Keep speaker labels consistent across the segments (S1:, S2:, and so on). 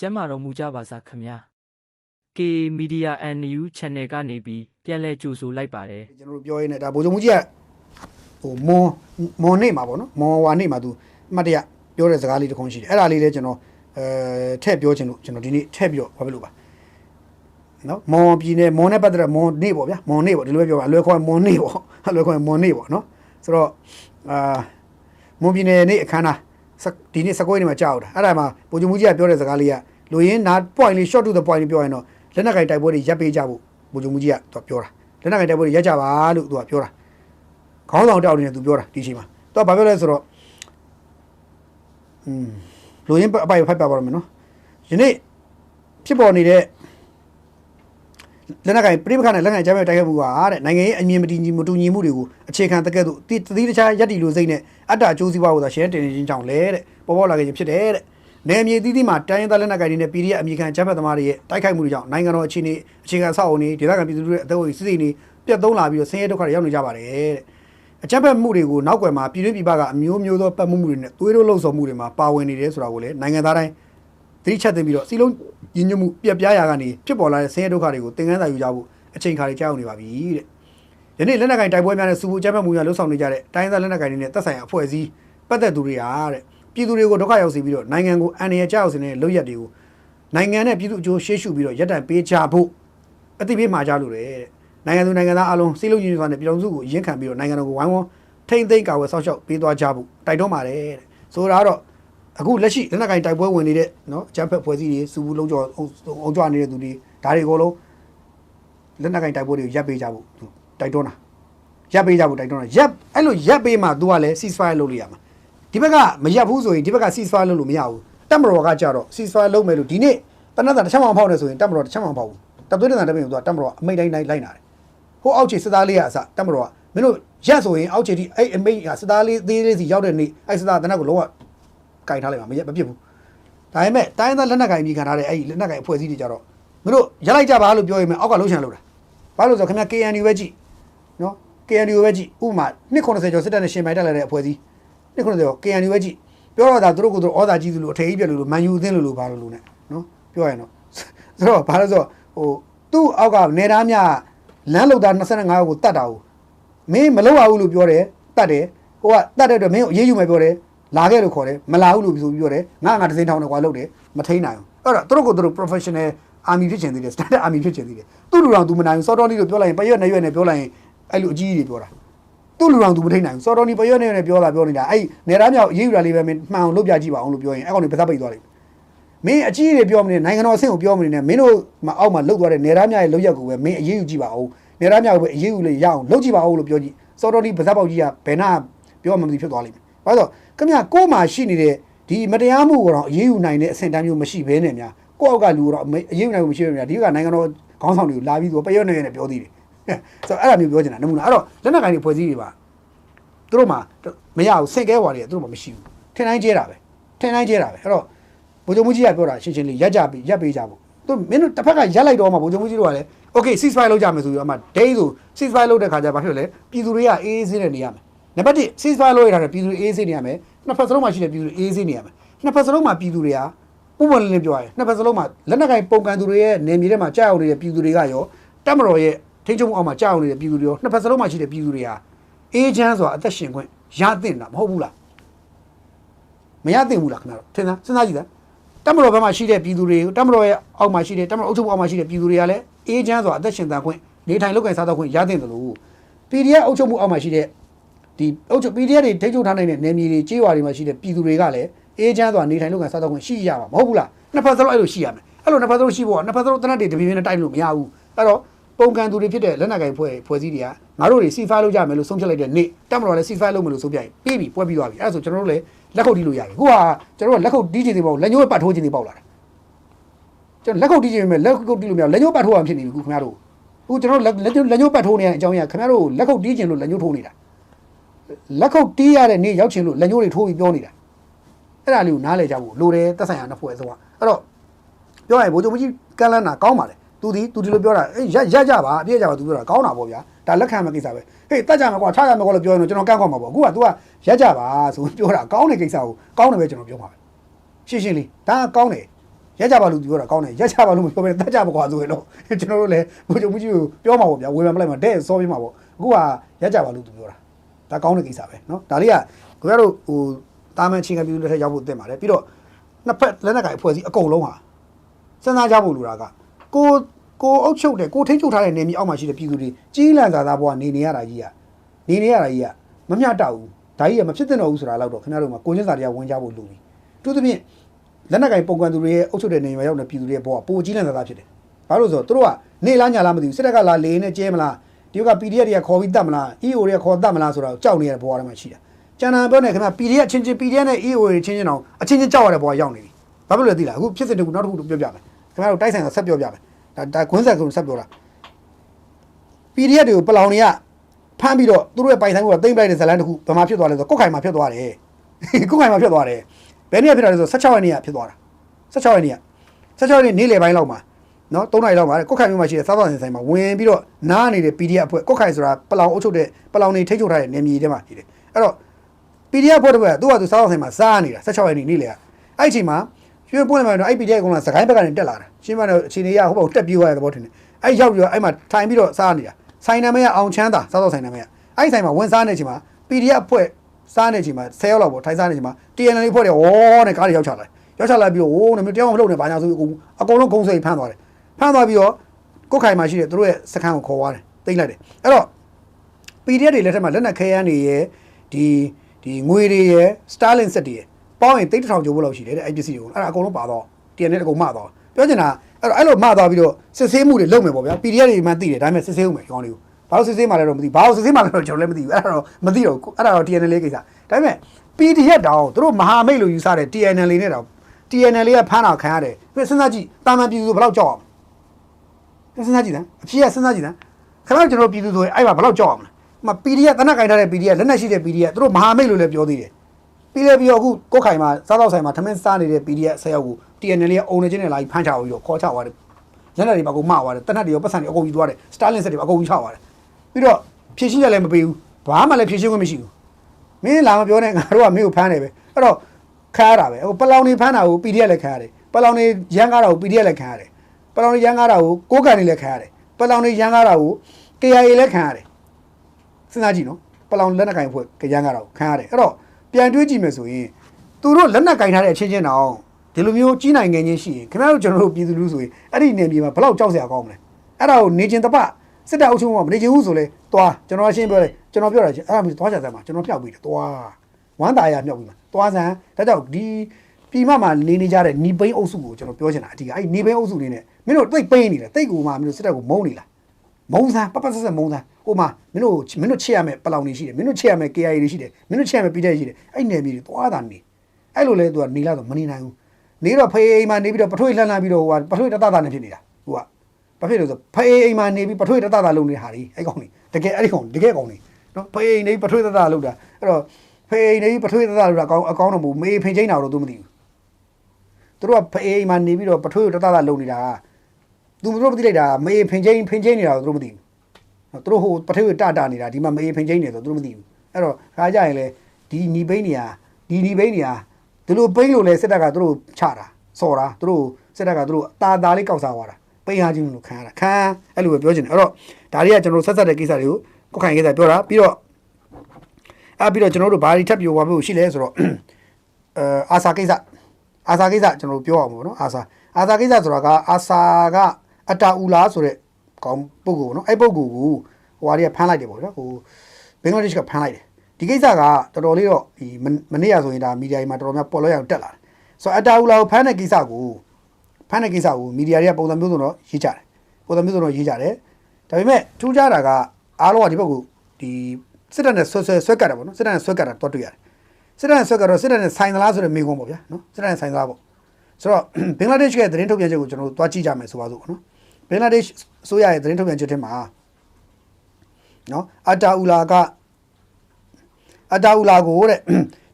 S1: ကျမ်းမာတော်မူကြပါစားခင်ဗျာ K Media and New Channel ကနေပြီးပြန်လဲကြိုဆိုလိုက်ပါတယ်
S2: ကျွန်တော်တို့ပြောရင်းနဲ့ဒါဗိုလ်ချုပ်မှုကြီးကဟိုမွန်မွန်နေမှာပေါ့နော်မွန်ဝါနေမှာသူအမှတ်တရပြောတဲ့စကားလေးတစ်ခုရှိတယ်အဲ့ဒါလေးလည်းကျွန်တော်အဲထည့်ပြောချင်လို့ကျွန်တော်ဒီနေ့ထည့်ပြီးတော့ဘာဖြစ်လို့ပါနော်မွန်ပြည်နယ်မွန်နဲ့ပတ်သက်တဲ့မွန်နေပေါ့ဗျာမွန်နေပေါ့ဒီလိုပဲပြောပါအလွယ်ခေါ်မွန်နေပေါ့အလွယ်ခေါ်မွန်နေပေါ့နော်ဆိုတော့အာမွန်ပြည်နယ်နေ့အခမ်းအနားစ ဒီနေ့စကွဲနေမှာကြောက်တာအဲ့ဒါမှာဗိုလ်ချုပ်မှုကြီးကပြောတဲ့စကားလေးကလူရင်းနာ point လေး short to the point လေးပြောရင်တော့လက်နက်ကိုင်တိုက်ပွဲတွေရပ်ပေးကြဖို့ဗိုလ်ချုပ်မှုကြီးကသူပြောတာလက်နက်ကိုင်တိုက်ပွဲတွေရပ်ကြပါလို့သူကပြောတာခေါင်းဆောင်တောက်နေတယ်သူပြောတာဒီအချိန်မှာသူကဘာပြောလဲဆိုတော့อืมလူရင်းအပိုင်ဖိုက်ပါပါတော့မယ်နော်ယနေ့ဖြစ်ပေါ်နေတဲ့ လက်နက်ကိုင်ပြိပခါနဲ့လက်နက်ကိုင်ကြားမဲ့တိုက်ခိုက်မှုဟာတဲ့နိုင်ငံရေးအမြင်မတည်ညီမတူညီမှုတွေကိုအခြေခံတကယ်တော့တတိတခြားယက်တီလိုစိတ်နဲ့အတ္တအကျိုးစီးပွားကိုသာရှင်းတင်နေခြင်းကြောင့်လဲတဲ့ပေါ်ပေါ်လာခဲ့ခြင်းဖြစ်တယ်တဲ့နယ်မြေသီးသီးမှာတိုင်းရင်းသားလက်နက်ကိုင်တွေနဲ့ PDF အမိခံကြားဖက်သမားတွေရဲ့တိုက်ခိုက်မှုတွေကြောင့်နိုင်ငံတော်အခြေအနေအခြေခံအဆောက်အအုံတွေဒေသခံပြည်သူတွေရဲ့အသက်အိုးစစ်စစ်နေပြတ်သုံးလာပြီးတော့ဆင်းရဲဒုက္ခတွေရောက်နေကြပါတယ်တဲ့အကြမ်းဖက်မှုတွေကိုနောက်ွယ်မှာပြည်တွင်းပြည်ပကအမျိုးမျိုးသောပတ်မှုမှုတွေနဲ့သွေးတို့လှုပ်ဆောင်မှုတွေမှာပါဝင်နေတယ်ဆိုတာကိုလည်းနိုင်ငံသားတိုင်း သတိချက်သိပြီးတော့စီလုံးညီညွတ်မှုပြက်ပြားရာကနေဖြစ်ပေါ်လာတဲ့ဆင်းရဲဒုက္ခတွေကိုသင်ခန်းစာယူကြဖို့အချိန်ခါတွေကြောက်နေပါပြီတဲ့။ယနေ့လက်နက်ကင်တိုက်ပွဲများနဲ့စူပူအကြမ်းဖက်မှုများလှုပ်ဆောင်နေကြတဲ့တိုင်းသားလက်နက်ကင်တွေနဲ့သက်ဆိုင်ရာအဖွဲ့အစည်းပတ်သက်သူတွေဟာတဲ့ပြည်သူတွေကိုဒုက္ခရောက်စေပြီးတော့နိုင်ငံကိုအန္တရာယ်ကြောက်စေတဲ့လုပ်ရက်တွေကိုနိုင်ငံနဲ့ပြည်သူအကျိုးရှေ့ရှုပြီးတော့ရပ်တန့်ပေးကြဖို့အသိပေးမှာကြလို့တဲ့။နိုင်ငံသူနိုင်ငံသားအလုံးစိတ်လုံးညီညွတ်စွာနဲ့ပြည်တော်စုကိုရင်းခံပြီးတော့နိုင်ငံတော်ကိုဝိုင်းဝန်းထိမ့်သိမ့်ကာဝယ်ဆောက်ရှောက်ပေးသွားကြဖို့တိုက်တွန်းပါတယ်တဲ့ဆိုတာကတော့ အခုလက်ရှိလက်နက်ကင်တိုက်ပွဲဝင်နေတဲ့နော်အကြမ်းဖက်ဖွဲ့စည်းတွေစူဘူးလုံးကျော်အောင်ကြွနေတဲ့သူတွေဒါတွေအကုန်လုံးလက်နက်ကင်တိုက်ပွဲတွေကိုရပ်ပေးကြဖို့သူတိုက်တွန်းတာရပ်ပေးကြဖို့တိုက်တွန်းတာရပ်အဲ့လိုရပ်ပေးမှ तू ကလည်း ceasefire လုပ်လို့ရမှာဒီဘက်ကမရပ်ဘူးဆိုရင်ဒီဘက်က ceasefire လုပ်လို့မရဘူးတက်မတော်ကကြတော့ ceasefire လုပ်မယ်လို့ဒီနေ့တနက်တာတစ်ချက်မှမဖောက်နဲ့ဆိုရင်တက်မတော်တစ်ချက်မှမဖောက်ဘူးတပ်သွေးတန်တဲ့ဘက်ကို तू တက်မတော်အမိတ်တိုင်းတိုင်းလိုက်နာတယ်ဟိုအောက်ခြေစစ်သားလေးကအစတက်မတော်ကမင်းတို့ရက်ဆိုရင်အောက်ခြေဒီအဲ့အမိတ်ကစစ်သားလေးသေးလေးစီရောက်တဲ့နေ့အဲ့စစ်သားတနက်ကိုလုံးဝ ကင်ထားလိုက်မှာမရက်မပြစ်ဘူးဒါပေမဲ့တိုင်းသားလက်နက်ကင်ပြီးခံထားတဲ့အဲ့လက်နက်ကင်အဖွဲ့အစည်းတွေကြတော့မင်းတို့ရက်လိုက်ကြပါလို့ပြောရင်အောက်ကလှုပ်ချင်လို့တာဘာလို့လဲဆိုတော့ခင်ဗျာ KNU ပဲကြည့်နော် KNU ပဲကြည့်ဥပမာ290ကျော်စစ်တပ်နဲ့ရှင်ပိုင်တက်လာတဲ့အဖွဲ့အစည်း290ကျော် KNU ပဲကြည့်ပြောတော့ဒါသူတို့ကိုယ်သူဩဇာကြီးသူလို့အထေကြီးပြလို့လို့မန်ယူအသင်းလို့လို့ဘာလို့လို့ ਨੇ နော်ပြောရရင်တော့ဆိုတော့ဘာလို့ဆိုတော့ဟိုသူ့အောက်ကနေသားများလမ်းလောက်သား25ယောက်ကိုတတ်တာကိုမင်းမလုပ်ရဘူးလို့ပြောတယ်တတ်တယ်ဟိုကတတ်တဲ့အတွက်မင်းကိုအေးအေးယူမယ်ပြောတယ် လာခဲ့လို့ခေါ်တယ်မလာဘူးလို့ဆိုပြီးပြောတယ်ငါငါတစ်စိမ်းထောင်းတယ်ကွာလုပ်တယ်မထိန်နိုင်ဘူးအဲ့တော့သူတို့ကိုသူတို့ professional army ဖြစ်ချင်သေးတယ် standard army ဖြစ်ချင်သေးတယ်သူ့လူတော်သူမနိုင်ဘူးစောတော်လေးလို့ပြောလိုက်ရင်ပရွက်နဲ့ရွက်နဲ့ပြောလိုက်ရင်အဲ့လိုအကြီးကြီးတွေပြောတာသူ့လူတော်သူမထိန်နိုင်ဘူးစောတော်နီပရွက်နဲ့ရွက်နဲ့ပြောတာပြောနေတာအဲ့နေသားမြောက်အေးအေးယူတာလေးပဲမင်းမှန်အောင်လုပ်ပြကြည့်ပါအောင်လို့ပြောရင်အဲ့ကောင်တွေပါးစပ်ပိတ်သွားလိမ့်မယ်မင်းအကြီးတွေပြောမနေနိုင်ငံတော်အဆင့်ကိုပြောမနေနဲ့မင်းတို့မအောက်မှာလှုပ်သွားတဲ့နေသားများရဲ့လှုပ်ရက်ကိုပဲမင်းအရေးယူကြည့်ပါဦးနေသားများကိုပဲအရေးယူလို့ရအောင်လှုပ်ကြည့်ပါဦးလို့ပြောကြည့်စောတော်ဒီဗဇက်ပေါက်ကြီးကဘယ်နာပြောမှမသိဖြစ်သွားလိမ့်မယ် ဘာလို့လဲခင်ဗျကို့မှာရှိနေတဲ့ဒီမတရားမှုကိုတော့အရေးယူနိုင်တဲ့အဆင့်တန်းမျိုးမရှိဘဲနဲ့များကို့အောက်ကလူကတော့အရေးယူနိုင်မှုမရှိဘဲနဲ့ဒီကနိုင်ငံတော်ခေါင်းဆောင်တွေကိုလာပြီးတော့ပရွက်နေနေပြောသေးတယ်ဆိုတော့အဲ့ဒါမျိုးပြောချင်တာနမူနာအဲ့တော့လက်နက်ကိုင်တွေဖွဲ့စည်းတွေပါသူတို့မှာမရဘူးစင်ကဲွားတွေသူတို့မှာမရှိဘူးထင်တိုင်းကျဲတာပဲထင်တိုင်းကျဲတာပဲအဲ့တော့ဗိုလ်ချုပ်မှုကြီးကပြောတာရှင်းရှင်းလေးရက်ကြပြီးရက်ပေးကြဖို့သူမင်းတို့တစ်ဖက်ကရက်လိုက်တော့မှဗိုလ်ချုပ်မှုကြီးတို့ကလည်း okay ceasefire လုပ်ကြမယ်ဆိုပြီးတော့အမှ day ဆို ceasefire လုပ်တဲ့ခါကျဘာဖြစ်လဲပြည်သူတွေကအေးအေးဆေးဆေးနေရမယ် နံပါတ်1 ceasefire လုပ်ရတာပြည်သူတွေအေးအေးဆေးနေရမယ်နှစ်ဖက်စလုံးမှာရှိတဲ့ပြည်သူတွေအေးအေးဆေးနေရမယ်နှစ်ဖက်စလုံးမှာပြည်သူတွေကပုံမှန်လေးလေးပြောရရင်နှစ်ဖက်စလုံးမှာလက်နက်ကင်ပုံကန်သူတွေရဲ့နေမြေထဲမှာကြောက်နေတဲ့ပြည်သူတွေကရောတက်မတော်ရဲ့ထိန်းချုပ်မှုအောက်မှာကြောက်နေတဲ့ပြည်သူတွေရောနှစ်ဖက်စလုံးမှာရှိတဲ့ပြည်သူတွေဟာအေးချမ်းစွာအသက်ရှင်ခွင့်ရသင့်တာမဟုတ်ဘူးလားမရသင့်ဘူးလားခင်ဗျားတို့ထင်သားစဉ်းစားကြည့်သားတမတော်ဘက်မှာရှိတဲ့ပြည်သူတွေတမတော်ရဲ့အောက်မှာရှိတဲ့တမတော်အုပ်ချုပ်မှုအောက်မှာရှိတဲ့ပြည်သူတွေကလည်းအေးချမ်းစွာအသက်ရှင်သန်ခွင့်နေထိုင်လုပ်ကိုင်စားသောက်ခွင့်ရသင့်တယ်လို့ PDF အုပ်ချုပ်မှုအောက်မှာရှိတဲ့ ဒီအုပ်ချုပ် PDF တွေထိချုပ်ထားနိုင်တဲ့နယ်မြေတွေကြေးရွာတွေမှာရှိတဲ့ပြည်သူတွေကလည်းအေးချမ်းစွာနေထိုင်လုပ်ကိုင်စားသောက်ခွင့်ရှိရမှာမဟုတ်ဘူးလားနှစ်ဖက်စလုံးအဲ့လိုရှိရမယ်အဲ့လိုနှစ်ဖက်စလုံးရှိဖို့ကနှစ်ဖက်စလုံးတနတ်တွေတပြေးပြေးနဲ့တိုက်လို့မရဘူးအဲ့တော့ပုံကန်သူတွေဖြစ်တဲ့လက်နက်ကိုင်ဖွဲ့ဖွဲ့စည်းတွေကငါတို့တွေစီဖိုင်လုပ်ကြမယ်လို့ဆုံးဖြတ်လိုက်တဲ့နေ့တက်မတော်လည်းစီဖိုင်လုပ်မယ်လို့ဆုံးဖြတ်ရင်ပြီးပြီပွဲပြီးသွားပြီအဲ့ဒါဆိုကျွန်တော်တို့လည်းလက်ခုပ်တီးလို့ရတယ်ခုကကျွန်တော်တို့လက်ခုပ်တီးခြင်းတွေပေါ့လက်ညှိုးပတ်ထိုးခြင်းတွေပေါ့လာတယ်ကျွန်တော်လက်ခုပ်တီးခြင်းပဲလက်ခုပ်တီးလို့မရလက်ညှိုးပတ်ထိုးအောင်ဖြစ်နေပြီခုခင်ဗျားတို့ခုကျွန်တော်လက်လက်ညှိုးလက်ညှိုးပတ်ထိုးနေတဲ့အကြောင်းအရာခင်ဗျားတို့လက်ခုပ်တီးခြင်းလို့လက်ညှိုးထိုးနေတာ လက်ခုပ်တီးရတဲ့နေ့ရောက်ခြင်းလို့လက်ညှိုးတွေထိုးပြီးပြောနေတာအဲ့ဒါလေးကိုနားလည်ကြဖို့လိုတယ်သက်ဆိုင်ရာနှစ်ဖွဲ့အစိုးရအဲ့တော့ပြောရရင်ဘိုးချုပ်ကြီးကန့်လန့်တာကောင်းပါလေသူဒီသူဒီလိုပြောတာအေးရရကြပါအပြည့်ကြပါသူပြောတာကောင်းတာပေါ့ဗျာဒါလက်ခံမဲ့ကိစ္စပဲဟေးတက်ကြမယ်ကွာထားကြမယ်ကွာလို့ပြောရင်တော့ကျွန်တော်ကန့်ကွက်မှာပေါ့အခုက तू ကရကြပါဆိုပြောတာကောင်းတဲ့ကိစ္စကိုကောင်းတယ်ပဲကျွန်တော်ပြောမှာပဲရှင်းရှင်းလေးဒါကကောင်းတယ်ရက်ကြပါလို့သူပြောတာကောင်းတယ်ရက်ကြပါလို့မပြောဘဲတက်ကြပါကွာဆိုရင်တော့ကျွန်တော်တို့လည်းဘိုးချုပ်မှုကြီးကိုပြောမှာပေါ့ဗျာဝေဖန်ပလိုက်မှာတဲ့စောပြမှာပေါ့အခုကရက်ကြပါလို့သူပြောတာ ဒါကောင်းတဲ့ကိစ္စပဲเนาะဒါလေးကကိုရတို့ဟိုတာမန်ချင်းကပြည်သူလက်ထက်ရောက်ဖို့တင်ပါတယ်ပြီးတော့နှစ်ဖက်လက်နက်ကင်အဖွဲ့အစည်းအကုန်လုံးဟာစဉ်းစားကြဖို့လိုတာကကိုကိုအုပ်ချုပ်တယ်ကိုထိန်းချုပ်ထားတဲ့နေမြေအောက်မှာရှိတဲ့ပြည်သူတွေကြီးလန့်သာသာဘဝနေနေရတာကြီးကနေနေရတာကြီးကမမျှတဘူးဒါကြီးကမဖြစ်သင့်တော့ဘူးဆိုတာတော့ခင်ဗျားတို့မှာကိုချင်းစာတရားဝင်ကြဖို့လိုပြီတူသဖြင့် လက်နက်ကင်ပုံကန်သူတွေရဲ့အုပ်ချုပ်တဲ့နေရာရောက်တဲ့ပြည်သူတွေရဲ့ဘဝပိုကြီးလန့်သာသာဖြစ်တယ်။ဘာလို့လဲဆိုတော့သူတို့ကနေလားညာလားမသိဘူးစစ်တပ်ကလာလေနဲ့ကျဲမလား ဒီက PDF တွေကခေါ်ပြီးတတ်မလား EO တွေကခေါ်တတ်မလားဆိုတော့ကြောက်နေတဲ့ဘဝတွေမှာရှိတာ။ကျန်တာပြောနေခင်ဗျ PDF ချင်းချင်း PDF နဲ့ EO တွေချင်းချင်းအောင်အချင်းချင်းကြောက်ရတဲ့ဘဝရောက်နေပြီ။ဘာဖြစ်လို့လဲသိလားအခုဖြစ်စဉ်တခုနောက်တစ်ခုပြောပြမယ်။ခင်ဗျားတို့တိုက်ဆိုင်တာဆက်ပြောပြမယ်။ဒါဒါခွန်းဆက်ကုန်ဆက်ပြောတာ။ PDF တွေကိုပလောင်တွေကဖမ်းပြီးတော့သူတို့ရဲ့ပိုင်ဆိုင်မှုကတိမ့်ပလိုက်တဲ့ဇလန်းတစ်ခုဘယ်မှာဖြစ်သွားလဲဆိုတော့ကုတ်ခိုင်မှာဖြစ်သွားတယ်။ကုတ်ခိုင်မှာဖြစ်သွားတယ်။ဘယ်နေ့ဖြစ်တာလဲဆိုတော့16ရက်နေ့ကဖြစ်သွားတာ။16ရက်နေ့က16ရက်နေ့နေ့လယ်ပိုင်းလောက်မှာ နော်3နာရီလောက်မှာကုတ်ခိုင်မြို့မှာရှိတဲ့စားသောက်ဆိုင်ဆိုင်မှာဝင်ပြီးတော့နားနေတဲ့ PDF အဖွဲ့ကုတ်ခိုင်ဆိုတာပလောင်အုပ်ချုပ်တဲ့ပလောင်နေထိတ်ချုပ်ထားတဲ့နေမြေထဲမှာရှိတယ်အဲ့တော့ PDF အဖွဲ့တွေကသူ့ဟာသူစားသောက်ဆိုင်မှာစားနေတာ16ရက်နေ့နေ့လယ်ကအဲ့ဒီအချိန်မှာရွှေပွင့်လာမှတော့အဲ့ PDF ကောင်ကစကိုင်းဘက်ကနေတက်လာတာရှင်းမတော့အချိန်လေးရဟိုဘက်တက်ပြေးသွားတဲ့သဘောထင်တယ်အဲ့ရောက်ပြီးတော့အဲ့မှာထိုင်ပြီးတော့စားနေတာဆိုင်နာမည်ကအောင်ချမ်းသာစားသောက်ဆိုင်နာမည်ကအဲ့ဒီဆိုင်မှာဝင်စားနေတဲ့အချိန်မှာ PDF အဖွဲ့စားနေတဲ့အချိန်မှာ10ရောက်လောက်ပေါ့ထိုင်စားနေတဲ့အချိန်မှာ TNL အဖွဲ့တွေဝေါနဲ့ကားတွေရောက်ချလာတယ်ရောက်ချလာပြီးတော့ဟိုးနမျိုးတရားမလုပ်နဲ့ဘာညာဆိုပြီးအကုန်အကုန်လုံးဂုံစိတ်ဖမ်းသွားတယ် ဖမ်းသွားပြီးတော့ကိုယ်ခိုင်မှာရှိတဲ့သူတို့ရဲ့စခန်းကိုခေါ်သွားတယ်တိတ်လိုက်တယ်အဲ့တော့ PDF တွေလက်ထက်မှာလက်နက်ခဲယမ်းတွေရဲ့ဒီဒီငွေတွေရဲ့ Starlink ဆက်တွေရဲ့ပေါင်းရင်တိတ်တစ်ထောင်ကျော်ဖို့လောက်ရှိတယ်တဲ့အဲ့ပစ္စည်းတွေကိုအဲ့ဒါအကုန်လုံးပါတော့ TNL အကုန်မှသွားပြောချင်တာအဲ့တော့အဲ့လိုမှသွားပြီးတော့စစ်ဆေးမှုတွေလုပ်မယ်ပေါ့ဗျာ PDF တွေမှသိတယ်ဒါပေမဲ့စစ်ဆေးဦးမယ်ဒီကောင်းလေးကိုဘာလို့စစ်ဆေးမှလဲတော့မသိဘာလို့စစ်ဆေးမှလဲတော့ကျွန်တော်လည်းမသိဘူးအဲ့ဒါတော့မသိတော့အဲ့ဒါတော့ TNL လေးကိစ္စဒါပေမဲ့ PDF တောင်သူတို့မဟာမိတ်လို့ယူဆတဲ့ TNL လေးနဲ့တောင် TNL လေးကဖမ်းတာခံရတယ်ပြီးစဉ်းစားကြည့်တာမန်ပြည်သူဆိုဘယ်လောက်ကြောက်အောင် စဉ်းစားကြည့်စမ်းအဖြစ်ကစဉ်းစားကြည့်စမ်းခင်ဗျားကျွန်တော်ပြည်သူဆိုရင်အဲ့မှာဘယ်လောက်ကြောက်အောင်လဲမ PDF တနက်ကင်ထားတဲ့ PDF လက်နက်ရှိတဲ့ PDF သူတို့မဟာမိတ်လို့လည်းပြောသေးတယ်ပြီးလည်းပြီးတော့အခုကိုယ်ခိုင်မှာစားတော့ဆိုင်မှာထမင်းစားနေတဲ့ PDF ဆက်ရောက်ကို TNL လေးကအုံနေချင်းနဲ့လာပြီးဖမ်းချပြီးတော့ခေါ်ချသွားတယ်လက်နက်တွေပါကိုမှားသွားတယ်တနက်တွေရောပတ်စံတွေအကုန်ယူသွားတယ် Starlink ဆက်တွေအကုန်ယူချသွားတယ်ပြီးတော့ဖြည့်ရှင်းရလည်းမပေးဘူးဘာမှလည်းဖြည့်ရှင်းခွင့်မရှိဘူးမင်းလာမပြောနဲ့ငါတို့ကမင်းကိုဖမ်းတယ်ပဲအဲ့တော့ခါရတာပဲဟိုပလောင်နေဖမ်းတာကို PDF လည်းခါရတယ်ပလောင်နေရန်ကားတာကို PDF လည်းခါရတယ် ပလောင်တွေရန်ကားတာကိုကိုးကန်နေလည်းခံရတယ်ပလောင်တွေရန်ကားတာကို KIA လည်းခံရတယ်စဉ်းစားကြည့်နော်ပလောင်လက်နက်ကင်ဖွဲ့ရန်ကားတာကိုခံရတယ်အဲ့တော့ပြန်တွေးကြည့်မယ်ဆိုရင်သူတို့လက်နက်ကင်ထားတဲ့အချင်းချင်းတောင်ဒီလိုမျိုးကြီးနိုင်ငံချင်းရှိရင်ခင်ဗျားတို့ကျွန်တော်တို့ပြည်သူလူဆိုရင်အဲ့ဒီနယ်မြေမှာဘလောက်ကြောက်စရာကောင်းမလဲအဲ့ဒါကိုနေချင်းတပစစ်တပ်အုပ်ချုပ်မှုမနေချင်းဘူးဆိုလဲသွားကျွန်တော်ရှင်းပြောတယ်ကျွန်တော်ပြောတာချင်းအဲ့ဒါမျိုးသွားချစမ်းမှာကျွန်တော်ဖျောက်ပြီးတယ်သွားဝမ်းတာရမြောက်ပြီးမှာသွားစမ်းဒါကြောင့်ဒီပြည်မမှာနေနေကြတဲ့ညီဘိန်းအုပ်စုကိုကျွန်တော်ပြောချင်တာအဓိကအဲ့ဒီညီဘိန်းအုပ်စုနေနဲ့ မင်းတို့တိတ်ပိန်းနေတယ်တိတ်ကူမှမင်းတို့စစ်တပ်ကိုမုန်းနေလားမုံစမ်းပပဆက်ဆက်မုံစမ်းဟိုမှာမင်းတို့မင်းတို့ချစ်ရမယ်ပလောင်နေရှိတယ်မင်းတို့ချစ်ရမယ် KIA တွေရှိတယ်မင်းတို့ချစ်ရမယ် PDF ရှိတယ်အဲ့နယ်မြေတွေသွားတာနေအဲ့လိုလဲသူကနေလာတော့မနေနိုင်ဘူးနေတော့ဖေးအိမ်မှာနေပြီးတော့ပထွေးလှမ်းလှမ်းပြီးတော့ဟိုကပထွေးတတတာနဲ့ဖြစ်နေတာဟိုကဘာဖြစ်လို့ဆိုဖေးအိမ်မှာနေပြီးပထွေးတတတာလုံနေဟာဒီအဲ့ကောင်နေတကယ်အဲ့ဒီကောင်တကယ်ကောင်နေနော်ဖေးအိမ်နေပထွေးတတတာလုံတာအဲ့တော့ဖေးအိမ်နေပထွေးတတတာလုံတာအကောင်အကောင်တော့မဟုတ်မေးဖင်ချင်းတာတော့သူမသိဘူးသူတို့ကဖေးအိမ်မှာနေပြီးတော့ပထွေးတတတာလုံနေတာ သူတို့မသိလိုက်တာမေးဖင်ချင်းဖင်ချင်းနေတာတော့သူတို့မသိဘူးနော်သူတို့ဟိုပထေးတတာနေတာဒီမှာမေးဖင်ချင်းနေဆိုသူတို့မသိဘူးအဲ့တော့ခါကြရင်လေဒီညီဘိန်းနေရာဒီညီဘိန်းနေရာဒီလိုဘိန်းလို့လေစစ်တပ်ကသူတို့ချတာစော်တာသူတို့စစ်တပ်ကသူတို့တာတာလေးကောက်စားသွားတာပိန်ဟာချင်းလို့ခံရတာခံအဲ့လိုပဲပြောချင်တယ်အဲ့တော့ဒါတွေကကျွန်တော်တို့ဆက်ဆက်တဲ့ကိစ္စတွေကိုကိုယ်ခိုင်ကိစ္စပြောတာပြီးတော့အဲ့ပြီးတော့ကျွန်တော်တို့ဘာတွေထပ်ပြောပါဖို့ရှိလဲဆိုတော့အဲအာစာကိစ္စအာစာကိစ္စကျွန်တော်တို့ပြောအောင်ပေါ့နော်အာစာအာစာကိစ္စဆိုတာကအာစာက အတာအူလာဆိုတဲ့ကောင်းပုဂ္ဂိုလ်နော်အဲ့ပုဂ္ဂိုလ်ကိုဟိုဟာတွေကဖမ်းလိုက်တယ်ပေါ့နော်ဟိုဘင်္ဂလားဒေ့ရှ်ကဖမ်းလိုက်တယ်ဒီကိစ္စကတော်တော်လေးတော့ဒီမနေ့ကဆိုရင်ဒါမီဒီယာတွေမှာတော်တော်များပေါ်လို့ရအောင်တက်လာတယ်ဆိုတော့အတာအူလာကိုဖမ်းတဲ့ကိစ္စကိုဖမ်းတဲ့ကိစ္စကိုမီဒီယာတွေကပုံစံမျိုးစုံတော့ရေးကြတယ်ပုံစံမျိုးစုံတော့ရေးကြတယ်ဒါပေမဲ့ထူးခြားတာကအားလုံးကဒီဘက်ကိုဒီစစ်တပ်နဲ့ဆွဲဆွဲဆွဲကတ်တယ်ပေါ့နော်စစ်တပ်နဲ့ဆွဲကတ်တာတော့တွေ့ရတယ်စစ်တပ်နဲ့ဆွဲကတ်တော့စစ်တပ်နဲ့ဆိုင်သလားဆိုတဲ့မေးခွန်းပေါ့ဗျာနော်စစ်တပ်နဲ့ဆိုင်သလားပေါ့ဆိုတော့ဘင်္ဂလားဒေ့ရှ်ရဲ့သတင်းထုတ်ပြန်ချက်ကိုကျွန်တော်တို့သွားကြည့်ကြမယ်ဆိုပါစို့နော် ဘင်္ဂလားဒေ့ရှ်အစိုးရရဲ့သတင်းထုတ်ပြန်ချက်ထဲမှာနော်အတာအူလာကအတာအူလာကိုတဲ့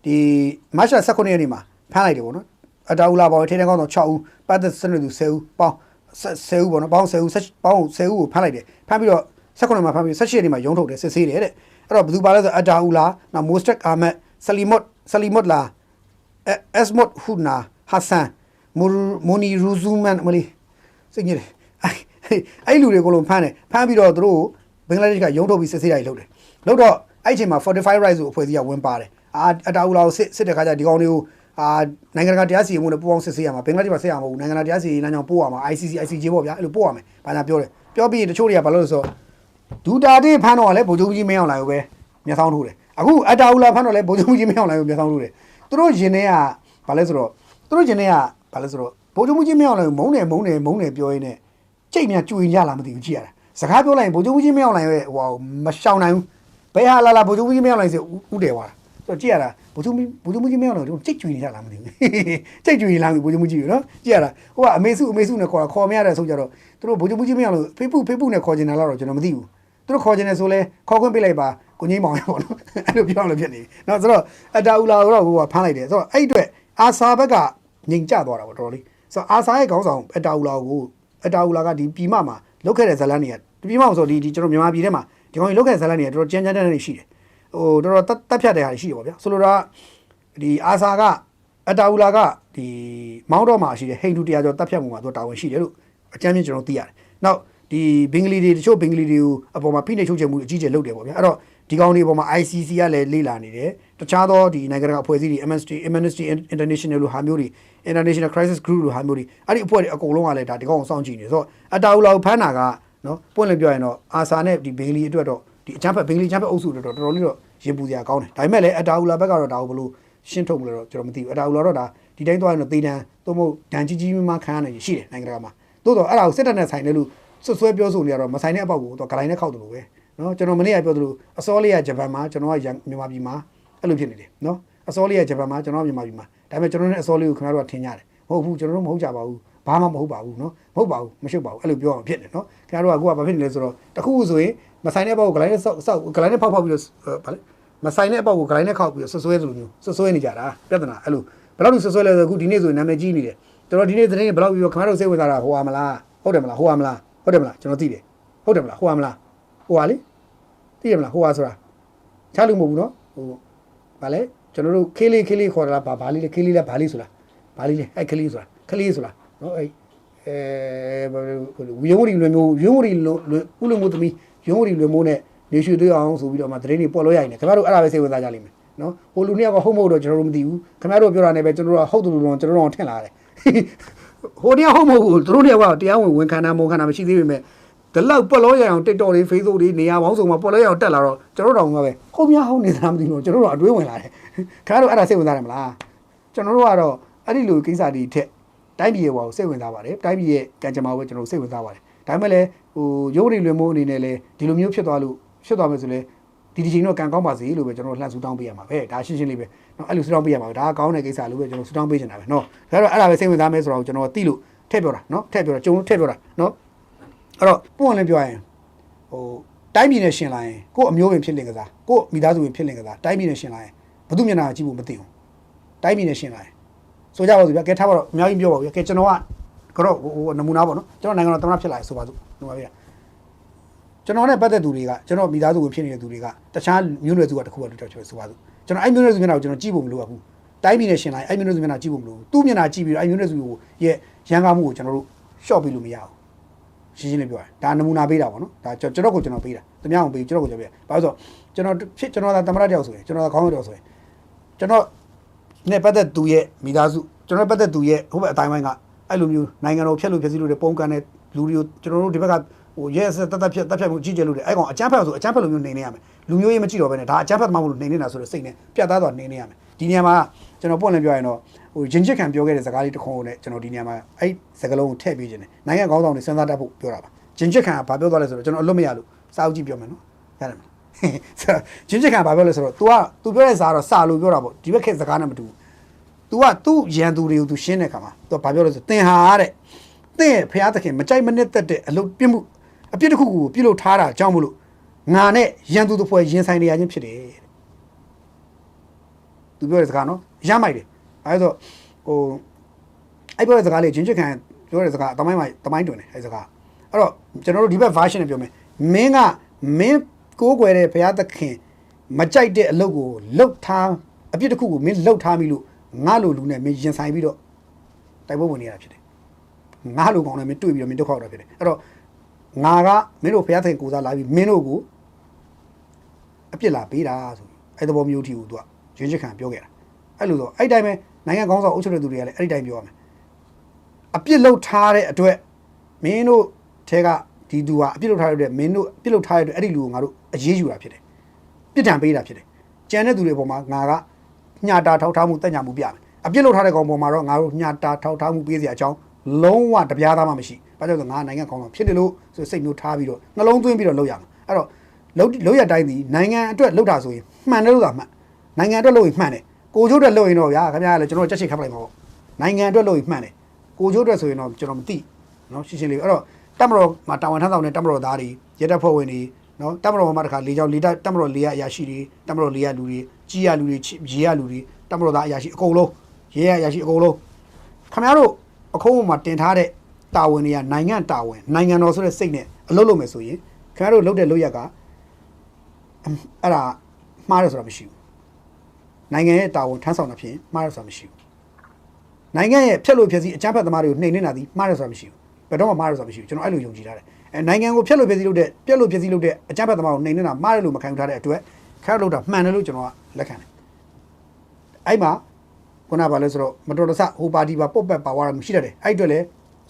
S2: ဒီမတ်လ18ရက်နေ့မှာဖမ်းလိုက်တယ်ပေါ့နော်အတာအူလာပေါ်ထဲထဲကောင်းတော့6ဦးပတ်သက်စနစ်သူ10ဦးပေါင်း10ဦးပေါ့နော်ပေါင်း10ဦးပေါင်း10ဦးကိုဖမ်းလိုက်တယ်ဖမ်းပြီးတော့18မှာဖမ်းပြီး18ရက်နေ့မှာရုံးထုတ်တယ်စစ်ဆေးတယ်တဲ့အဲ့တော့ဘယ်သူပါလဲဆိုအတာအူလာနော်မိုစတက်အာမက်ဆလီမတ်ဆလီမတ်လာအက်စ်မတ်ဟူနာဟာဆန်မိုနီရူဇူမန်မလေးစိတ်ညစ်တယ် အဲ့အဲ့လူတွေကိုလုံးဖမ်းတယ်ဖမ်းပြီးတော့သူတို့ဘင်္ဂလားဒေ့ရှ်ကရုံးထုတ်ပြီးစစ်ဆေးတာကြီးလုပ်တယ်လုပ်တော့အဲ့အချိန်မှာ45 rights ကိုအဖွဲ့အစည်းကဝင်ပါတယ်အာအတာအူလာကိုစစ်စစ်တဲ့ခါကျဒီကောင်တွေကိုအာနိုင်ငံတကာတရားစီရင်မှုနဲ့ပူးပေါင်းစစ်ဆေးရမှာဘင်္ဂလားဒေ့ရှ်မှာစစ်ရမှာမဟုတ်ဘူးနိုင်ငံတကာတရားစီရင်လမ်းကြောင်းပို့ရမှာ ICC ICJ ပေါ့ဗျာအဲ့လိုပို့ရမယ်ဘာသာပြောတယ်ပြောပြီးရင်တချို့တွေကဘာလို့လဲဆိုတော့ဒူတာတေးဖမ်းတော့လည်းဗိုလ်ချုပ်ကြီးမင်းအောင်လာကိုပဲမျက်စောင်းထိုးတယ်အခုအတာအူလာဖမ်းတော့လည်းဗိုလ်ချုပ်ကြီးမင်းအောင်လာကိုမျက်စောင်းထိုးတယ်သူတို့ရင်ထဲကဘာလဲဆိုတော့သူတို့ရင်ထဲကဘာလဲဆိုတော့ဗိုလ်ချုပ်ကြီးမင်းအောင်လာကိုမုန်းတယ်မုန်းတယ်မုန်းတယ်ပြောရင်းနဲ့ ကြိတ်များကျွင်ကြလားမသိဘူးကြည့်ရတာစကားပြောလိုက်ရင်ဗိုလ်ချုပ်ကြီးမင်းအောင်လိုင်ရဲ့ဟိုမရှောင်နိုင်ဘူးဘယ်ဟာလာလာဗိုလ်ချုပ်ကြီးမင်းအောင်လိုင်စီဥတယ်သွားတာဆိုတော့ကြည့်ရတာဗိုလ်ချုပ်ကြီးဗိုလ်ချုပ်ကြီးမင်းအောင်လိုင်တို့ကြိတ်ကျွင်ကြလားမသိဘူးကြိတ်ကျွင်လာပြီဗိုလ်ချုပ်ကြီးနော်ကြည့်ရတာဟိုကအမေစုအမေစုနဲ့ခေါ်တာခေါ်မရတဲ့ဆိုကြတော့သူတို့ဗိုလ်ချုပ်ကြီးမင်းအောင်လိုဖေးဖုဖေးဖုနဲ့ခေါ်ကျင်တာတော့ကျွန်တော်မသိဘူးသူတို့ခေါ်ကျင်တယ်ဆိုလဲခေါ်ခွင့်ပေးလိုက်ပါကိုငိမ့်မောင်ရပေါ့နော်အဲ့လိုပြောလို့ဖြစ်နေနော်ဆိုတော့အတာဦးလာတော့ဟိုကဖမ်းလိုက်တယ်ဆိုတော့အဲ့အတွက်အာဆာဘက်ကငြိမ်ကျသွားတာပေါ့တော်တော်လေးဆိုတော့အာဆာရဲ့ခေါင်းဆောင်အတာဦးလာကို အတာဦးလာကဒီပြည်မမှာလုတ်ခဲ့တဲ့ဇာတ်လန်းတွေကဒီပြည်မဆိုဒီဒီကျွန်တော်မြန်မာပြည်ထဲမှာဒီကောင်ကြီးလုတ်ခဲ့တဲ့ဇာတ်လန်းတွေကတော်တော်ကြမ်းကြမ်းတမ်းတမ်းရှိတယ်ဟိုတော်တော်တက်ဖြတ်တဲ့ဟာရှိတယ်ပေါ့ဗျာဆိုလိုတာဒီအာဆာကအတာဦးလာကဒီမောင်းတော့မှာရှိတယ်ဟိန္ဒူတရားကျော်တက်ဖြတ်မှုမှာသူတာဝန်ရှိတယ်လို့အကြမ်းမြင့်ကျွန်တော်သိရတယ်နောက်ဒီဘင်္ဂလီတွေတချို့ဘင်္ဂလီတွေကိုအပေါ်မှာဖိနှိပ်ချုပ်ချယ်မှုအကြီးကျယ်လုပ်တယ်ပေါ့ဗျာအဲ့တော့ဒီကောင်တွေအပေါ်မှာ ICC ကလည်းလေ့လာနေတယ် တခြားသောဒီနိုင်ငံတကာအဖွဲ့အစည်းတွေ Amnesty Amnesty International လို့ဟာမျိုးတွေ International Crisis Group လို့ဟာမျိုးတွေအဲ့ဒီအဖွဲ့တွေအကုန်လုံးကလည်းဒါဒီကောင်ကိုစောင့်ကြည့်နေဆိုတော့အတာဦးလောက်ဖမ်းတာကနော်ပွင့်လင်းပြောရင်တော့အာဆာနဲ့ဒီဘင်္ဂလီအတွက်တော့ဒီအချမ်းဖက်ဘင်္ဂလီချမ်းဖက်အုပ်စုအတွက်တော့တော်တော်လေးတော့ရင်ပူစရာကောင်းတယ်ဒါပေမဲ့လည်းအတာဦးလာဘက်ကတော့ဒါကိုဘလို့ရှင်းထုတ်မလို့တော့ကျွန်တော်မသိဘူးအတာဦးလာတော့ဒါဒီတိုင်းသွားရင်တော့တေးတန်းသို့မဟုတ်ဒဏ်ကြီးကြီးမားမားခံရနိုင်ရှိတယ်နိုင်ငံတကာမှာသို့တော့အဲ့ဒါကိုစစ်တပ်နဲ့ဆိုင်တယ်လို့ဆွဆွဲပြောဆိုနေရတော့မဆိုင်တဲ့အပေါက်ကိုတော့ဂလိုင်းနဲ့ခောက်တယ်လို့ပဲနော်ကျွန်တော်မနေ့ကပြောသလိုအစောလေးကဂျပန်မှာကျွန်တော်ကမြန်မာပြည်မှာ အဲ့လိုဖြစ်နေတယ်နော်အစောလေးကဂျပန်မှာကျွန်တော်ကမြန်မာပြည်မှာဒါပေမဲ့ကျွန်တော်နဲ့အစောလေးကိုခင်ဗျားတို့ကထင်ကြတယ်မဟုတ်ဘူးကျွန်တော်တို့မဟုတ်ကြပါဘူးဘာမှမဟုတ်ပါဘူးနော်မဟုတ်ပါဘူးမရှုပ်ပါဘူးအဲ့လိုပြောအောင်ဖြစ်တယ်နော်ခင်ဗျားတို့ကအခုကဘာဖြစ်နေလဲဆိုတော့တခုဆိုရင်မဆိုင်တဲ့အပေါက်ကိုဂလိုင်းနဲ့ဆောက်ဆောက်ဂလိုင်းနဲ့ဖောက်ဖောက်ပြီးတော့ဗာလဲမဆိုင်တဲ့အပေါက်ကိုဂလိုင်းနဲ့ခောက်ပြီးတော့ဆွဆွဲသလိုမျိုးဆွဆွဲနေကြတာပြဿနာအဲ့လိုဘယ်လောက်ဆွဆွဲလဲဆိုအခုဒီနေ့ဆိုရင်နာမည်ကြီးနေတယ်တော်တော်ဒီနေ့သတင်းဘယ်လောက်ပြီးတော့ခင်ဗျားတို့စိတ်ဝင်စားတာဟိုဟာမလားဟုတ်တယ်မလားဟိုဟာမလားဟုတ်တယ်မလားကျွန်တော်သိတယ်ဟုတ်တယ်မလားဟိုဟာမလားဟိုဟာလေသိတယ်မလားဟိုဟာဆိုတာချားလို့မဟုတ်ဘူးနော်ဟို ဗာလဲကျွန်တော်တို့ခေးလေးခေးလေးခေါ်တာလားဘာဘာလေးလဲခေးလေးလားဘာလေးဆိုတာဘာလေးလဲအဲ့ခေးလေးဆိုတာခလေးဆိုတာနော်အဲ့အဲရုံးရီလွယ်မျိုးရုံးရီလွဥလုံမျိုးသမီးရုံးရီလွယ်မျိုးနဲ့နေရွှေသွေးအောင်ဆိုပြီးတော့မှသတင်းတွေပေါ်လို့ရရင်ခင်ဗျားတို့အဲ့ဒါပဲစိတ်ဝင်စားကြလိမ့်မယ်နော်ဟိုလူနှစ်ယောက်ကဟုတ်မဟုတ်တော့ကျွန်တော်တို့မသိဘူးခင်ဗျားတို့ပြောတာနဲ့ပဲကျွန်တော်တို့ကဟုတ်တယ်လို့တော့ကျွန်တော်တို့ထင်လာတယ်ဟိုတရားဟုတ်မဟုတ်ဘူးသူတို့တွေကတရားဝင်ဝန်ခံတာမဝန်ခံတာမရှိသေးပေမဲ့ ဒီလောက်ပွက်လို့ရအောင် TikTok တွေ Facebook တွေနေရာပေါင်းစုံမှာပွက်လို့ရအောင်တက်လာတော့ကျွန်တော်တို့တော့ပဲဟုတ်များဟုတ်နေတာမသိဘူးကျွန်တော်တို့အတွေးဝင်လာတယ်ခင်ဗျားတို့အဲ့ဒါစိတ်ဝင်စားတယ်မလားကျွန်တော်တို့ကတော့အဲ့ဒီလိုကိစ္စတွေထက်တိုင်းပြည်ရဲ့ဘဝကိုစိတ်ဝင်စားပါတယ်တိုင်းပြည်ရဲ့ကံကြမ္မာကိုကျွန်တော်စိတ်ဝင်စားပါတယ်ဒါပေမဲ့လည်းဟိုရုပ်ရည်လွင်မိုးအနေနဲ့လည်းဒီလိုမျိုးဖြစ်သွားလို့ဖြစ်သွားမယ်ဆိုလဲဒီဒီချိန်တော့ကံကောင်းပါစေလို့ပဲကျွန်တော်လှမ်းဆူတောင်းပေးရမှာပဲဒါရှင်းရှင်းလေးပဲเนาะအဲ့လိုဆူတောင်းပေးရမှာပဲဒါကကောင်းတဲ့ကိစ္စလို့ပဲကျွန်တော်ဆူတောင်းပေးချင်တာပဲเนาะဒါတော့အဲ့ဒါပဲစိတ်ဝင်စားမယ်ဆိုတော့ကျွန်တော်သိလို့ထည့်ပြောတာเนาะထည့်ပြောတာကျုံထည့်ပြောတာเนาะ အဲ့တော့ပုံဝင်လည်းပြောရရင်ဟိုတိုင်းပြည်နဲ့ရှင်လာရင်ကို့အမျိုးပင်ဖြစ်လင်ကစားကို့မိသားစုပင်ဖြစ်လင်ကစားတိုင်းပြည်နဲ့ရှင်လာရင်ဘယ်သူမျက်နှာကြည့်ဖို့မသိဘူးတိုင်းပြည်နဲ့ရှင်လာရင်ဆိုကြပါစို့ဗျာကဲထားပါတော့အများကြီးပြောပါဘူးကဲကျွန်တော်ကကတော့ဟိုနမူနာပေါ့နော်ကျွန်တော်နိုင်ငံတော်သမ္မတဖြစ်လာရင်ဆိုပါစို့ဒီမှာဗျာကျွန်တော်နဲ့ပတ်သက်သူတွေကကျွန်တော်မိသားစုဝင်ဖြစ်နေတဲ့သူတွေကတခြားမျိုးနွယ်စုကတခုကတူတော့ဆိုပါစို့ကျွန်တော်အဲ့မျိုးနွယ်စုမျက်နှာကိုကျွန်တော်ကြည့်ဖို့မလိုပါဘူးတိုင်းပြည်နဲ့ရှင်လာရင်အဲ့မျိုးနွယ်စုမျက်နှာကြည့်ဖို့မလိုဘူးသူ့မျက်နှာကြည့်ပြီးတော့အဲ့မျိုးနွယ်စုကိုရဲ့ရန်ကားမှုကိုကျွန်တော်တို့ရှော့ပြီးလို့မရဘူး ရှင်းရှင်းလေးပြောရဒါနမူနာပေးတာပေါ့နော်ဒါကျွန်တော်ကိုကျွန်တော်ပေးတာတမန်အောင်ပေးကျွန်တော်ကိုကျွန်တော်ပေးဘာလို့ဆိုကျွန်တော်ဖြစ်ကျွန်တော်သမ္မတတယောက်ဆိုရင်ကျွန်တော်ခေါင်းတယောက်ဆိုရင်ကျွန်တော်နဲ့ပတ်သက်သူရဲ့မိသားစုကျွန်တော်ပတ်သက်သူရဲ့ဟိုဘက်အတိုင်းဝိုင်းကအဲ့လိုမျိုးနိုင်ငံတော်ဖြတ်လို့ဖြစ်စီလို့တဲ့ပုံကန်တဲ့လူတွေကိုကျွန်တော်တို့ဒီဘက်ကဟိုရဲဆက်တတ်တတ်ဖြတ်တတ်ဖြတ်မှုကြီးကျယ်လို့တဲ့အဲ့ကောင်အချမ်းဖက်ဆိုအချမ်းဖက်လိုမျိုးနေနေရမယ်လူမျိုးရေးမကြည့်တော့ဘဲနဲ့ဒါအချမ်းဖက်သမားမလို့နေနေတာဆိုတဲ့စိတ်နဲ့ပြတ်သားသွားနေနေရမယ်ဒီနေရာမှာ ကျွန်တော်ပွင့်လင်းပြောရင်တော့ဟိုရင်ချစ်ခံပြောခဲ့တဲ့စကားလေးတစ်ခုနဲ့ကျွန်တော်ဒီနေရာမှာအဲ့စကားလုံးကိုထည့်ပေးခြင်းတယ်နိုင်ငံကောင်းဆောင်တွေစဉ်းစားတတ်ဖို့ပြောတာပါရင်ချစ်ခံကဘာပြောသွားလဲဆိုတော့ကျွန်တော်အလွတ်မရလို့စာအုပ်ကြည့်ပြောမယ်နော်ရတယ်မလားဂျင်းချစ်ခံဘာပြောလဲဆိုတော့ तू က तू ပြောတဲ့စာကတော့စာလို့ပြောတာပေါ့ဒီဘက်ခက်စကားနဲ့မတူဘူး तू ကသူ့ရန်သူတွေကို तू ရှင်းတဲ့ခါမှာ तू ဘာပြောလဲဆိုတင်ဟာတဲ့တဲ့ဖះသခင်မကြိုက်မနစ်သက်တဲ့အလုပ်ပြစ်မှုအပြစ်တစ်ခုကိုပြုလုပ်ထားတာကြောင့်မလို့ငါနဲ့ရန်သူတစ်ဖွဲ့ရင်ဆိုင်နေရခြင်းဖြစ်တယ်တဲ့ သူပြောတဲ့စကားနော်ရမ်းမိုက်တယ်အဲဒါဆိုဟိုအဲ့ပြောတဲ့စကားလေးဂျင်းချစ်ခံပြောတဲ့စကားတမိုင်းမှာတမိုင်းတွင်တယ်အဲ့စကားအဲ့တော့ကျွန်တော်တို့ဒီဘက် version နဲ့ပြောမယ်မင်းကမင်းကိုးကွယ်တဲ့ဘုရားသခင်မကြိုက်တဲ့အလုပ်ကိုလှုပ်ထားအပြစ်တစ်ခုကိုမင်းလှုပ်ထားပြီလို့ငါလိုလူနဲ့မင်းရင်ဆိုင်ပြီးတော့တိုက်ပွဲဝင်နေရတာဖြစ်တယ်ငါလိုကောင်းတယ်မင်းတွေ့ပြီးတော့မင်းဒုက္ခရောက်တာဖြစ်တယ်အဲ့တော့ငါကမင်းတို့ဖျားသိန်ကိုစားလာပြီးမင်းတို့ကိုအပြစ်လာပေးတာဆိုအဲ့သဘောမျိုးထီကိုသူက ရင်းချခံပြောခဲ့တာအဲ့လိုဆိုအဲ့တိုင်းပဲနိုင်ငံကောင်းဆောင်အုပ်ချုပ်တဲ့သူတွေကလည်းအဲ့ဒီတိုင်းပြောရမယ်အပြစ်လောက်ထားတဲ့အတွက်မင်းတို့ထဲကဒီသူကအပြစ်လောက်ထားတဲ့အတွက်မင်းတို့အပြစ်လောက်ထားတဲ့အတွက်အဲ့ဒီလူကိုငါတို့အရေးယူတာဖြစ်တယ်ပြစ်ဒဏ်ပေးတာဖြစ်တယ်ကြံတဲ့သူတွေပေါ်မှာငါကညှာတာထောက်ထားမှုတက်ညာမှုပြမယ်အပြစ်လောက်ထားတဲ့ကောင်ပေါ်မှာတော့ငါတို့ညှာတာထောက်ထားမှုပေးစရာအကြောင်းလုံးဝတပြားသားမှမရှိဘာကြောင့်လဲဆိုငါနိုင်ငံကောင်းဆောင်ဖြစ်တယ်လို့ဆိုစိတ်မျိုးထားပြီးတော့နှလုံးသွင်းပြီးတော့လုပ်ရမှာအဲ့တော့လုံးလုံးရတိုင်းဒီနိုင်ငံအတွက်လုပ်တာဆိုရင်မှန်တယ်လို့သာမှန် နိုင်ငံအတွက်လုပ်ရင်မှန်တယ်ကိုချိုးအတွက်လုပ်ရင်တော့ဗျာခင်ဗျားလည်းကျွန်တော်ချက်ချင်းခတ်ပလိုက်မှာပေါ့နိုင်ငံအတွက်လုပ်ရင်မှန်တယ်ကိုချိုးအတွက်ဆိုရင်တော့ကျွန်တော်မသိနော်ရှင်းရှင်းလေးပဲအဲ့တော့တက်မတော်မှာတာဝန်ထမ်းဆောင်တဲ့တက်မတော်သားတွေရဲတပ်ဖွဲ့ဝင်တွေနော်တက်မတော်မှာတခါလေးချောင်းလေးတက်တက်မတော်လေးရအရာရှိတွေတက်မတော်လေးရလူတွေကြီးရလူတွေရေရလူတွေတက်မတော်သားအရာရှိအကုန်လုံးရဲရအရာရှိအကုန်လုံးခင်ဗျားတို့အခုံးပေါ်မှာတင်ထားတဲ့တာဝန်တွေကနိုင်ငံတာဝန်နိုင်ငံတော်ဆိုတဲ့စိတ်နဲ့အလုပ်လုပ်မယ်ဆိုရင်ခင်ဗျားတို့လုပ်တဲ့လုပ်ရက်ကအဲ့ဒါမှားတယ်ဆိုတာမရှိဘူး နိုင်ငံရဲ့တာဝန်ထမ်းဆောင်တာဖြင့်မှားတယ်ဆိုတာမရှိဘူးနိုင်ငံရဲ့ဖြက်လို့ဖြက်စီအကြမ်းဖက်သမားတွေကိုနှိမ်နှင်းတာဒီမှားတယ်ဆိုတာမရှိဘူးဘယ်တော့မှမှားတယ်ဆိုတာမရှိဘူးကျွန်တော်အဲ့လိုယုံကြည်ထားတယ်အဲနိုင်ငံကိုဖြက်လို့ဖြက်စီလုပ်တဲ့ပြက်လို့ဖြက်စီလုပ်တဲ့အကြမ်းဖက်သမားကိုနှိမ်နှင်းတာမှားတယ်လို့မခံယူထားတဲ့အတွက်ခါလို့တာမှန်တယ်လို့ကျွန်တော်ကလက်ခံတယ်အဲ့မှာခုနကဘာလဲဆိုတော့မတော်တဆဟိုပါတီပါပုတ်ပက်ပါဝါတာမရှိတတ်တယ်အဲ့အတွက်လည်း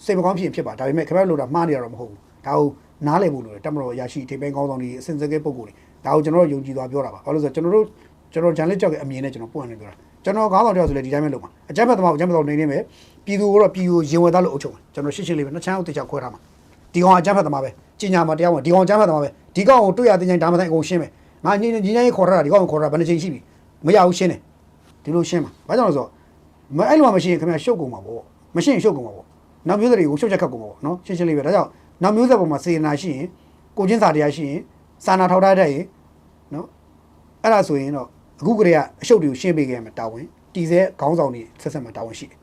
S2: စိတ်မကောင်းဖြစ်ရင်ဖြစ်ပါဒါပေမဲ့ခင်ဗျားတို့လို့တာမှားနေရတော့မဟုတ်ဘူးဒါကိုနားလည်ဖို့လိုတယ်တက်မတော်အရာရှိထိပ်ပိုင်းကောင်းဆောင်တွေအစင်စကဲပုံကိုယ်တွေဒါကိုကျွန်တော်တို့ယုံကြည်သွားပြောတာပါဘာလို့လဲဆိုတော့ကျွန်တော်တို့ ကျွန်တော်ဂျန်လစ်ကြောက်ရဲ့အမြင်နဲ့ကျွန်တော်ပွင့်နေပြောတာကျွန်တော်ခေါင်းဆောင်တယောက်ဆိုလေဒီတိုင်းပဲလုပ်မှာအကြမ်းဖက်သမားကိုအကြမ်းဖက်သမားနေနေမယ်ပြည်သူကိုတော့ပြည်သူရင်ဝယ်သားလို့အုပ်ချုပ်မယ်ကျွန်တော်ရှင်းရှင်းလေးပဲနှစ်ချမ်းအောင်တေချာခွဲထားမှာဒီကောင်အကြမ်းဖက်သမားပဲကြီးညာမှာတရားဝင်ဒီကောင်အကြမ်းဖက်သမားပဲဒီကောင်ကိုတွေ့ရတဲ့ချိန်ဒါမှမဟုတ်အကုန်ရှင်းမယ်ငါညင်းညင်းရေးခေါ်ထားတာဒီကောင်ကိုခေါ်ထားတာဘယ်နှချိန်ရှိပြီမရဘူးရှင်းတယ်ဒီလိုရှင်းမှာဘာကြောင့်လဲဆိုတော့မအဲ့လိုမှမရှိရင်ခင်ဗျာရှုပ်ကုန်မှာပေါ့မရှိရင်ရှုပ်ကုန်မှာပေါ့နောက်မျိုးတွေကိုရှုပ်ချက်ခတ်ကုန်မှာပေါ့နော်ရှင်းရှင်းလေးပဲဒါကြောင့်နောက်မျိုးဆက်ပေါ်မှာစေနာရှိရင်ကိုချင်းစာတရားရှိရင်စာနာထောက်ထားတတ်ရင်နော်အဲ့ဒါဆိုရင်တော့ အခုကတည်းကအရှုပ်တွေကိုရှင်းပေးခဲ့ရမှာတာဝန်တီစဲခေါင်းဆောင်တွေဆက်ဆက်မှာတာဝန်ရှိတယ်